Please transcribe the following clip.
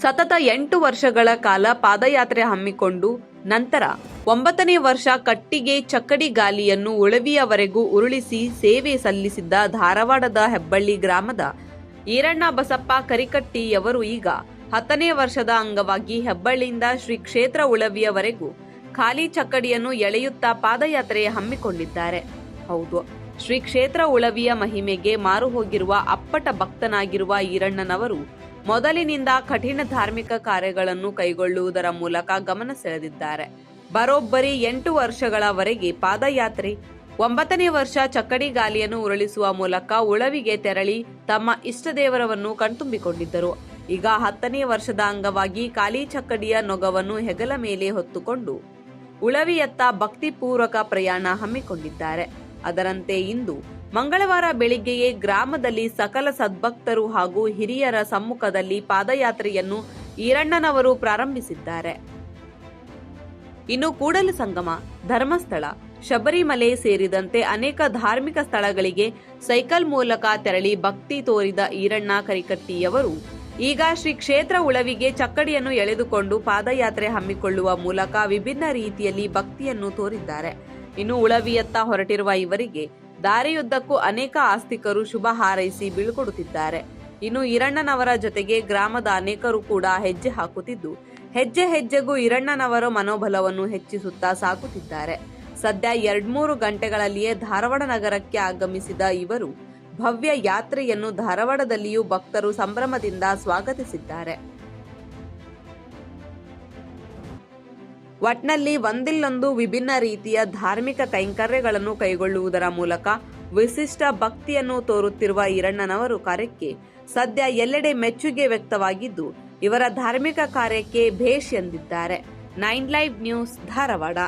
ಸತತ ಎಂಟು ವರ್ಷಗಳ ಕಾಲ ಪಾದಯಾತ್ರೆ ಹಮ್ಮಿಕೊಂಡು ನಂತರ ಒಂಬತ್ತನೇ ವರ್ಷ ಕಟ್ಟಿಗೆ ಚಕ್ಕಡಿ ಗಾಲಿಯನ್ನು ಉಳವಿಯವರೆಗೂ ಉರುಳಿಸಿ ಸೇವೆ ಸಲ್ಲಿಸಿದ್ದ ಧಾರವಾಡದ ಹೆಬ್ಬಳ್ಳಿ ಗ್ರಾಮದ ಈರಣ್ಣ ಬಸಪ್ಪ ಕರಿಕಟ್ಟಿಯವರು ಈಗ ಹತ್ತನೇ ವರ್ಷದ ಅಂಗವಾಗಿ ಹೆಬ್ಬಳ್ಳಿಯಿಂದ ಶ್ರೀ ಕ್ಷೇತ್ರ ಉಳವಿಯವರೆಗೂ ಖಾಲಿ ಚಕ್ಕಡಿಯನ್ನು ಎಳೆಯುತ್ತಾ ಪಾದಯಾತ್ರೆ ಹಮ್ಮಿಕೊಂಡಿದ್ದಾರೆ. ಹೌದು, ಶ್ರೀ ಕ್ಷೇತ್ರ ಉಳವಿಯ ಮಹಿಮೆಗೆ ಮಾರು ಹೋಗಿರುವ ಅಪ್ಪಟ ಭಕ್ತನಾಗಿರುವ ಈರಣ್ಣನವರು ಮೊದಲಿನಿಂದ ಕಠಿಣ ಧಾರ್ಮಿಕ ಕಾರ್ಯಗಳನ್ನು ಕೈಗೊಳ್ಳುವುದರ ಮೂಲಕ ಗಮನ ಸೆಳೆದಿದ್ದಾರೆ. ಬರೋಬ್ಬರಿ ಎಂಟು ವರ್ಷಗಳವರೆಗೆ ಪಾದಯಾತ್ರೆ. ಒಂಬತ್ತನೇ ವರ್ಷ ಚಕ್ಕಡಿ ಗಾಲಿಯನ್ನು ಉರುಳಿಸುವ ಮೂಲಕ ಉಳವಿಗೆ ತೆರಳಿ ತಮ್ಮ ಇಷ್ಟದೇವರವನ್ನು ಕಣ್ತುಂಬಿಕೊಂಡಿದ್ದರು. ಈಗ ಹತ್ತನೇ ವರ್ಷದ ಅಂಗವಾಗಿ ಖಾಲಿ ಚಕ್ಕಡಿಯ ನೊಗವನ್ನು ಹೆಗಲ ಮೇಲೆ ಹೊತ್ತುಕೊಂಡು ಉಳವಿಯತ್ತ ಭಕ್ತಿಪೂರ್ವಕ ಪ್ರಯಾಣ ಹಮ್ಮಿಕೊಂಡಿದ್ದಾರೆ. ಅದರಂತೆ ಇಂದು ಮಂಗಳವಾರ ಬೆಳಿಗ್ಗೆಯೇ ಗ್ರಾಮದಲ್ಲಿ ಸಕಲ ಸದ್ಭಕ್ತರು ಹಾಗೂ ಹಿರಿಯರ ಸಮ್ಮುಖದಲ್ಲಿ ಪಾದಯಾತ್ರೆಯನ್ನು ಈರಣ್ಣನವರು ಪ್ರಾರಂಭಿಸಿದ್ದಾರೆ. ಇನ್ನು ಕೂಡಲ ಸಂಗಮ, ಧರ್ಮಸ್ಥಳ, ಶಬರಿಮಲೆ ಸೇರಿದಂತೆ ಅನೇಕ ಧಾರ್ಮಿಕ ಸ್ಥಳಗಳಿಗೆ ಸೈಕಲ್ ಮೂಲಕ ತೆರಳಿ ಭಕ್ತಿ ತೋರಿದ ಈರಣ್ಣ ಕರಿಕಟ್ಟಿಯವರು, ಈಗ ಶ್ರೀ ಕ್ಷೇತ್ರ ಉಳವಿಗೆ ಚಕ್ಕಡಿಯನ್ನು ಎಳೆದುಕೊಂಡು ಪಾದಯಾತ್ರೆ ಹಮ್ಮಿಕೊಳ್ಳುವ ಮೂಲಕ ವಿಭಿನ್ನ ರೀತಿಯಲ್ಲಿ ಭಕ್ತಿಯನ್ನು ತೋರಿದ್ದಾರೆ. ಇನ್ನು ಉಳವಿಯತ್ತ ಹೊರಟಿರುವ ಇವರಿಗೆ ದಾರಿಯುದ್ದಕ್ಕೂ ಅನೇಕ ಆಸ್ತಿಕರು ಶುಭ ಹಾರೈಸಿ ಬೀಳ್ಕೊಡುತ್ತಿದ್ದಾರೆ. ಇನ್ನು ಈರಣ್ಣನವರ ಜೊತೆಗೆ ಗ್ರಾಮದ ಅನೇಕರು ಕೂಡ ಹೆಜ್ಜೆ ಹಾಕುತ್ತಿದ್ದು, ಹೆಜ್ಜೆ ಹೆಜ್ಜೆಗೂ ಈರಣ್ಣನವರ ಮನೋಬಲವನ್ನು ಹೆಚ್ಚಿಸುತ್ತಾ ಸಾಕುತ್ತಿದ್ದಾರೆ. ಸದ್ಯ ಎರಡ್ಮೂರು ಗಂಟೆಗಳಲ್ಲಿಯೇ ಧಾರವಾಡ ನಗರಕ್ಕೆ ಆಗಮಿಸಿದ ಇವರು ಭವ್ಯ ಯಾತ್ರೆಯನ್ನು ಧಾರವಾಡದಲ್ಲಿಯೂ ಭಕ್ತರು ಸಂಭ್ರಮದಿಂದ ಸ್ವಾಗತಿಸಿದ್ದಾರೆ. ಒಟ್ನಲ್ಲಿ ಒಂದಿಲ್ಲೊಂದು ವಿಭಿನ್ನ ರೀತಿಯ ಧಾರ್ಮಿಕ ಕೈಂಕರ್ಯಗಳನ್ನು ಕೈಗೊಳ್ಳುವುದರ ಮೂಲಕ ವಿಶಿಷ್ಟ ಭಕ್ತಿಯನ್ನು ತೋರುತ್ತಿರುವ ಈರಣ್ಣನವರು ಕಾರ್ಯಕ್ಕೆ ಸದ್ಯ ಎಲ್ಲೆಡೆ ಮೆಚ್ಚುಗೆ ವ್ಯಕ್ತವಾಗಿದ್ದು, ಇವರ ಧಾರ್ಮಿಕ ಕಾರ್ಯಕ್ಕೆ ಭೇಷ್ ಎಂದಿದ್ದಾರೆ. Nine live news Dharwad.